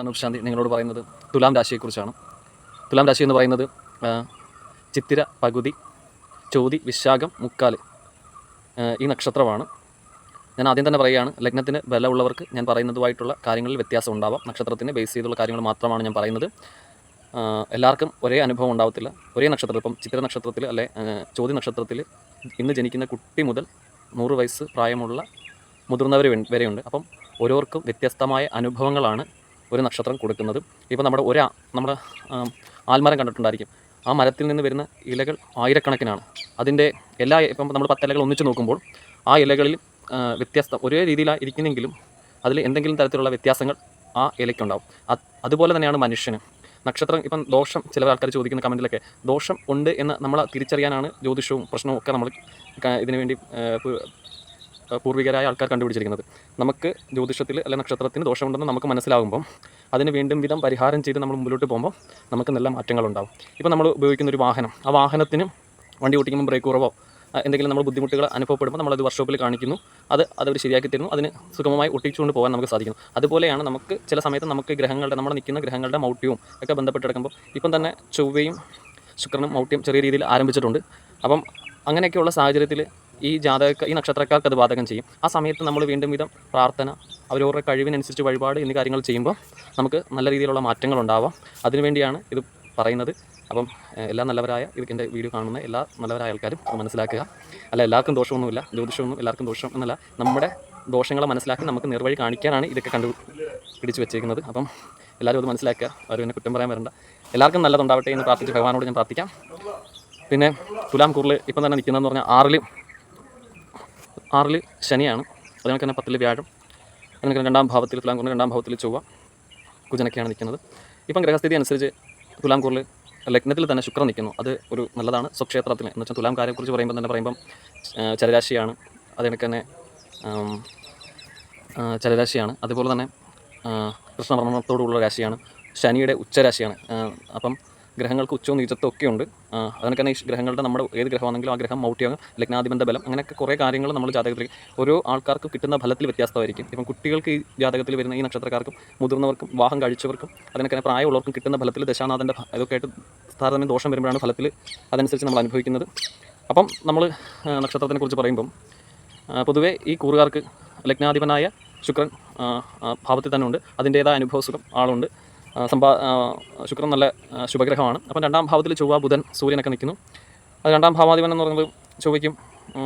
അനുശാന്തി നിങ്ങളോട് പറയുന്നത് തുലാം രാശിയെക്കുറിച്ചാണ്. തുലാം രാശി എന്ന് പറയുന്നത് ചിത്തിര പകുതി ചോതി വിശാഖം മുക്കാൽ ഈ നക്ഷത്രമാണ്. ഞാൻ ആദ്യം തന്നെ പറയുകയാണ് ലഗ്നത്തിന് ബലമുള്ളവർക്ക് ഞാൻ പറയുന്നതുമായിട്ടുള്ള കാര്യങ്ങളിൽ വ്യത്യാസം ഉണ്ടാവാം. നക്ഷത്രത്തിനെ ബേസ് ചെയ്തുള്ള കാര്യങ്ങൾ മാത്രമാണ് ഞാൻ പറയുന്നത്. എല്ലാവർക്കും ഒരേ അനുഭവം ഉണ്ടാവത്തില്ല. ഒരേ നക്ഷത്രം ഇപ്പം ചിത്ര നക്ഷത്രത്തിൽ അല്ലെ ചോതി നക്ഷത്രത്തിൽ ഇന്ന് ജനിക്കുന്ന കുട്ടി മുതൽ നൂറ് വയസ്സ് പ്രായമുള്ള മുതിർന്നവർ വരെയുണ്ട്. അപ്പം ഓരോർക്കും വ്യത്യസ്തമായ അനുഭവങ്ങളാണ് ഒരു നക്ഷത്രം കൊടുക്കുന്നത്. ഇപ്പോൾ നമ്മുടെ ഒരു നമ്മുടെ ആൽമരം കണ്ടിട്ടുണ്ടായിരിക്കും. ആ മരത്തിൽ നിന്ന് വരുന്ന ഇലകൾ ആയിരക്കണക്കിനാണ്. അതിന്റെ എല്ലാ ഇപ്പം നമ്മൾ പത്ത് ഇലകൾ ഒന്നിച്ച് നോക്കുമ്പോൾ ആ ഇലകളിൽ വ്യത്യസ്ത ഒരേ രീതിയിലാണ് ഇരിക്കുന്നെങ്കിലും അതിൽ എന്തെങ്കിലും തരത്തിലുള്ള വ്യത്യാസങ്ങൾ ആ ഇലയ്ക്കുണ്ടാവും. അത് അതുപോലെ തന്നെയാണ് മനുഷ്യന്. നക്ഷത്രം ഇപ്പം ദോഷം ചില ആൾക്കാർ ചോദിക്കുന്ന കമന്റിലൊക്കെ ദോഷം ഉണ്ട് എന്ന് നമ്മൾ തിരിച്ചറിയാനാണ് ജ്യോതിഷവും പ്രശ്നവും ഒക്കെ നമ്മൾ ഇതിനുവേണ്ടി പൂർവികരായ ആൾക്കാർ കണ്ടുപിടിച്ചിരിക്കുന്നത്. നമുക്ക് ജ്യോതിഷത്തിൽ അല്ലെ നക്ഷത്രത്തിന് ദോഷമുണ്ടെന്ന് നമുക്ക് മനസ്സിലാകുമ്പം അതിന് വീണ്ടും വിധം പരിഹാരം ചെയ്ത് നമ്മൾ മുമ്പോട്ട് പോകുമ്പോൾ നമുക്ക് നല്ല മാറ്റങ്ങളുണ്ടാവും. ഇപ്പോൾ നമ്മൾ ഉപയോഗിക്കുന്ന ഒരു വാഹനം ആ വാഹനത്തിന് വണ്ടി ഓടിക്കുമ്പോൾ ബ്രേക്ക് കുറവോ എന്തെങ്കിലും നമ്മൾ ബുദ്ധിമുട്ടുകൾ അനുഭവപ്പെടുമ്പോൾ നമ്മളത് വർക്ക്ഷോപ്പിൽ കാണിക്കുന്നു. അത് അതവർ ശരിയാക്കി തരുന്നു. അതിന് സുഖമായി ഒട്ടിച്ചുകൊണ്ട് പോകാൻ നമുക്ക് സാധിക്കുന്നു. അതുപോലെയാണ് നമുക്ക് ചില സമയത്ത് നമുക്ക് ഗ്രഹങ്ങളുടെ നമ്മൾ നിൽക്കുന്ന ഗ്രഹങ്ങളുടെ മൗട്യവും ഒക്കെ ബന്ധപ്പെട്ട് കിടക്കുമ്പോൾ ഇപ്പം തന്നെ ചൊവ്വയും ശുക്രനും മൗട്യം ചെറിയ രീതിയിൽ ആരംഭിച്ചിട്ടുണ്ട്. അപ്പം അങ്ങനെയൊക്കെയുള്ള സാഹചര്യത്തിൽ ഈ ജാതക ഈ നക്ഷത്രക്കാർക്ക് അത് ബാധകം ചെയ്യും. ആ സമയത്ത് നമ്മൾ വീണ്ടും വിധം പ്രാർത്ഥന അവരവരുടെ കഴിവിനനുസരിച്ച് വഴിപാട് എന്നീ കാര്യങ്ങൾ ചെയ്യുമ്പോൾ നമുക്ക് നല്ല രീതിയിലുള്ള മാറ്റങ്ങൾ ഉണ്ടാവാം. അതിനുവേണ്ടിയാണ് ഇത് പറയുന്നത്. അപ്പം എല്ലാ നല്ലവരായ ഇത് എന്റെ വീഡിയോ കാണുന്ന എല്ലാ നല്ലവരായ ആൾക്കാരും അത് മനസ്സിലാക്കുക. അല്ല എല്ലാവർക്കും ദോഷമൊന്നുമില്ല ജ്യോതിഷമൊന്നും എല്ലാവർക്കും ദോഷം എന്നല്ല നമ്മുടെ ദോഷങ്ങളെ മനസ്സിലാക്കി നമുക്ക് നിർവഴി കാണിക്കാനാണ് ഇതൊക്കെ കണ്ടു പിടിച്ച് വെച്ചേക്കുന്നത്. അപ്പം എല്ലാവരും അത് മനസ്സിലാക്കുക. ആരും എന്നെ കുറ്റം പറയാൻ വരണ്ട. എല്ലാവർക്കും നല്ലതുണ്ടാവട്ടെ എന്ന് പ്രാർത്ഥിച്ച് ഭഗവാനോട് ഞാൻ പ്രാർത്ഥിക്കാം. പിന്നെ തുലാം കൂറിൽ ഇപ്പം തന്നെ നിൽക്കുന്നതെന്ന് പറഞ്ഞാൽ ആറിൽ ആറിൽ ശനിയാണ്. അതുകൊണ്ട് തന്നെ പത്തിൽ വ്യാഴം. അതിനൊക്കെ രണ്ടാം ഭാവത്തിൽ തുലാം കൂറിന്റെ രണ്ടാം ഭാവത്തിൽ ചൊവ്വ കുജനൊക്കെയാണ് നിൽക്കുന്നത്. ഇപ്പം ഗ്രഹസ്ഥിതി അനുസരിച്ച് തുലാം കൂറിൽ ലഗ്നത്തിൽ തന്നെ ശുക്രൻ നിൽക്കുന്നു. അത് ഒരു നല്ലതാണ്. സ്വക്ഷേത്രത്തിൽ എന്ന് വെച്ചാൽ തുലാം കാര്യത്തെക്കുറിച്ച് പറയുമ്പോൾ തന്നെ പറയുമ്പം ചരരാശിയാണ് അതിനൊക്കെ തന്നെ ചരരാശിയാണ് അതുപോലെ തന്നെ കൃഷ്ണവർണത്തോടുള്ള രാശിയാണ്. ശനിയുടെ ഉച്ചരാശിയാണ്. അപ്പം ഗ്രഹങ്ങൾക്ക് ഉച്ചവും നീചത്വം ഒക്കെ ഉണ്ട്. അതിനൊക്കെ തന്നെ ഗ്രഹങ്ങളുടെ നമ്മുടെ ഏത് ഗ്രഹമാണെങ്കിലും ആ ഗ്രഹം മൗട്ട്യാകും. ലഗ്നാധിപന്ധ ബലം അങ്ങനെയൊക്കെ കുറേ കാര്യങ്ങൾ നമ്മൾ ജാതകത്തിൽ ഓരോ ആൾക്കാർക്ക് കിട്ടുന്ന ഫലത്തിൽ വ്യത്യാസമായിരിക്കും. ഇപ്പം കുട്ടികൾക്ക് ഈ ജാതകത്തിൽ വരുന്ന ഈ നക്ഷത്രക്കാർക്കും മുതിർന്നവർക്കും വിവാഹം കഴിച്ചവർക്കും അതിനൊക്കെ പ്രായമുള്ളവർക്കും കിട്ടുന്ന ഫലത്തിൽ ദശാനാഥന്റെ ഇതൊക്കെ ആയിട്ട് താരതമ്യം ദോഷം വരുമ്പോഴാണ് ഫലത്തിൽ അതനുസരിച്ച് നമ്മൾ അനുഭവിക്കുന്നത്. അപ്പം നമ്മൾ നക്ഷത്രത്തിനെ കുറിച്ച് പറയുമ്പം പൊതുവേ ഈ കൂറുകാർക്ക് ലഗ്നാധിപനായ ശുക്രൻ ഭാവത്തിൽ തന്നെ ഉണ്ട്. അതിന്റേതായ അനുഭവ സുഖം ആളുണ്ട്. ആ, ശുക്രൻ നല്ല ശുഭഗ്രഹമാണ്. അപ്പം രണ്ടാം ഭാവത്തിൽ ചൊവ്വ ബുധൻ സൂര്യനൊക്കെ നിൽക്കുന്നു. അത് രണ്ടാം ഭാവാധിപൻ എന്ന് പറയുന്നത് ചൊവ്വയ്ക്കും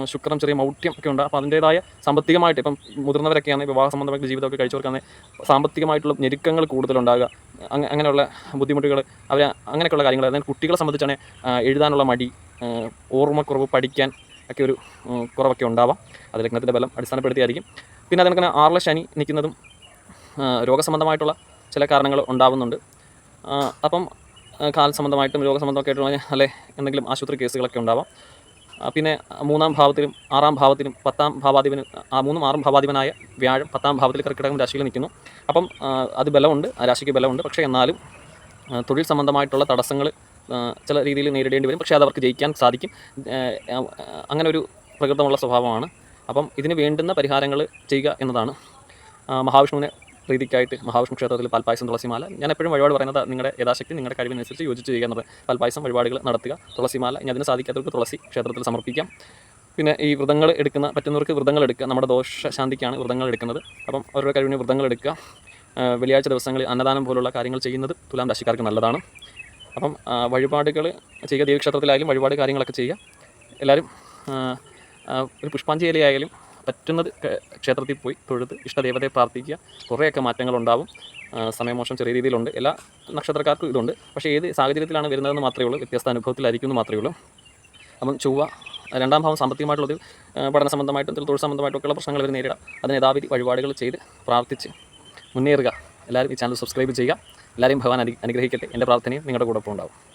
ശുക്രം ചെറിയ മൗഢ്യം ഒക്കെ ഉണ്ട്. അപ്പോൾ അതിന്റേതായ സാമ്പത്തികമായിട്ട് ഇപ്പം മുതിർന്നവരൊക്കെയാണ് വിവാഹ സംബന്ധമായിട്ട് ജീവിതമൊക്കെ കഴിച്ചവർക്കാണ് സാമ്പത്തികമായിട്ടുള്ള ഞെരുക്കങ്ങൾ കൂടുതലുണ്ടാകുക അങ്ങ അങ്ങനെയുള്ള ബുദ്ധിമുട്ടുകൾ അവർ അങ്ങനെയൊക്കെയുള്ള കാര്യങ്ങൾ. അതായത് കുട്ടികളെ സംബന്ധിച്ചാണ് എഴുതാനുള്ള മടി ഓർമ്മക്കുറവ് പഠിക്കാൻ ഒക്കെ ഒരു കുറവൊക്കെ ഉണ്ടാവാം. അത് ലഗ്നത്തിന്റെ ബലം അടിസ്ഥാനപ്പെടുത്തിയായിരിക്കും. പിന്നെ അതിനൊക്കെ ആറിലെ ശനി നിൽക്കുന്നതും രോഗസംബന്ധമായിട്ടുള്ള ചില കാരണങ്ങൾ ഉണ്ടാവുന്നുണ്ട്. അപ്പം കാൽ സംബന്ധമായിട്ടും രോഗസംബന്ധമൊക്കെ ആയിട്ടുള്ള അല്ലെ എന്തെങ്കിലും ആശുപത്രി കേസുകളൊക്കെ ഉണ്ടാവാം. പിന്നെ മൂന്നാം ഭാവത്തിലും ആറാം ഭാവത്തിലും പത്താം ഭാവാധിപന് ആ മൂന്നും ആറും ഭാവാധിപനായ വ്യാഴം പത്താം ഭാവത്തിൽ കർക്കിടകം രാശിയിൽ നിൽക്കുന്നു. അപ്പം അത് ബലമുണ്ട് ആ രാശിക്ക് ബലമുണ്ട്. പക്ഷേ എന്നാലും തൊഴിൽ സംബന്ധമായിട്ടുള്ള തടസ്സങ്ങൾ ചില രീതിയിൽ നേരിടേണ്ടി വരും. പക്ഷേ അത് അവർക്ക് ജയിക്കാൻ സാധിക്കും. അങ്ങനെ ഒരു പ്രകൃതമുള്ള സ്വഭാവമാണ്. അപ്പം ഇതിന് വേണ്ടുന്ന പരിഹാരങ്ങൾ ചെയ്യുക എന്നതാണ്. മഹാവിഷ്ണുവിനെ പ്രീതിക്കായിട്ട് മഹാവിഷ്ണു ക്ഷേത്രത്തിൽ പാൽപ്പായസം തുളസിമാല. ഞാൻ എപ്പോഴും വഴിപാട് പറയുന്നത് നിങ്ങളുടെ യഥാശക്തി നിങ്ങളുടെ കഴിവിനനുസരിച്ച് യോജിച്ച് ചെയ്യുക എന്നത് പാൽപ്പായസം വഴിപാടുകൾ നടത്തുക തുളസിമാല. ഇനി അതിന് സാധിക്കാത്തവർക്ക് തുളസി ക്ഷേത്രത്തിൽ സമർപ്പിക്കാം. പിന്നെ ഈ വ്രതങ്ങൾ എടുക്കുന്ന പറ്റുന്നവർക്ക് വ്രതങ്ങൾ എടുക്കുക. നമ്മുടെ ദോഷശാന്തിക്കാണ് വ്രതങ്ങൾ എടുക്കുന്നത്. അപ്പം അവരുടെ കഴിവിന് വ്രതങ്ങൾ എടുക്കുക. വെള്ളിയാഴ്ച ദിവസങ്ങളിൽ അന്നദാനം പോലുള്ള കാര്യങ്ങൾ ചെയ്യുന്നത് തുലാം രാശിക്കാർക്ക് നല്ലതാണ്. അപ്പം വഴിപാടുകൾ ചെയ്യുക. ദേവീക്ഷേത്രത്തിലായാലും വഴിപാട് കാര്യങ്ങളൊക്കെ ചെയ്യുക. എല്ലാവരും ഒരു പുഷ്പാഞ്ജലി ആയാലും പറ്റുന്നത് ക്ഷേത്രത്തിൽ പോയി തൊഴുത് ഇഷ്ടദേവതയെ പ്രാർത്ഥിക്കുക. കുറേയൊക്കെ മാറ്റങ്ങളുണ്ടാവും. സമയമോശം ചെറിയ രീതിയിലുണ്ട്. എല്ലാ നക്ഷത്രക്കാർക്കും ഇതുണ്ട്. പക്ഷേ ഏത് സാഹചര്യത്തിലാണ് വരുന്നതെന്ന് മാത്രമേ ഉള്ളൂ. വ്യത്യസ്ത അനുഭവത്തിലായിരിക്കും എന്ന് മാത്രമേ ഉള്ളൂ. അപ്പം ചൊവ്വ രണ്ടാം ഭാവം സാമ്പത്തികമായിട്ടുള്ളത് ആ, പഠന സംബന്ധമായിട്ടും തൊഴിൽ സംബന്ധമായിട്ടും ഒക്കെയുള്ള പ്രശ്നങ്ങൾ വരെ നേരിടാം. അതിന് യഥാവിധി വഴിപാടുകൾ ചെയ്ത് പ്രാർത്ഥിച്ച് മുന്നേറുക. എല്ലാവരും ഈ ചാനൽ സബ്സ്ക്രൈബ് ചെയ്യുക. എല്ലാവരെയും ഭഗവാൻ അനു അനുഗ്രഹിക്കട്ടെ. എന്റെ പ്രാർത്ഥനയും നിങ്ങളുടെ കൂടെ ഉണ്ടാവും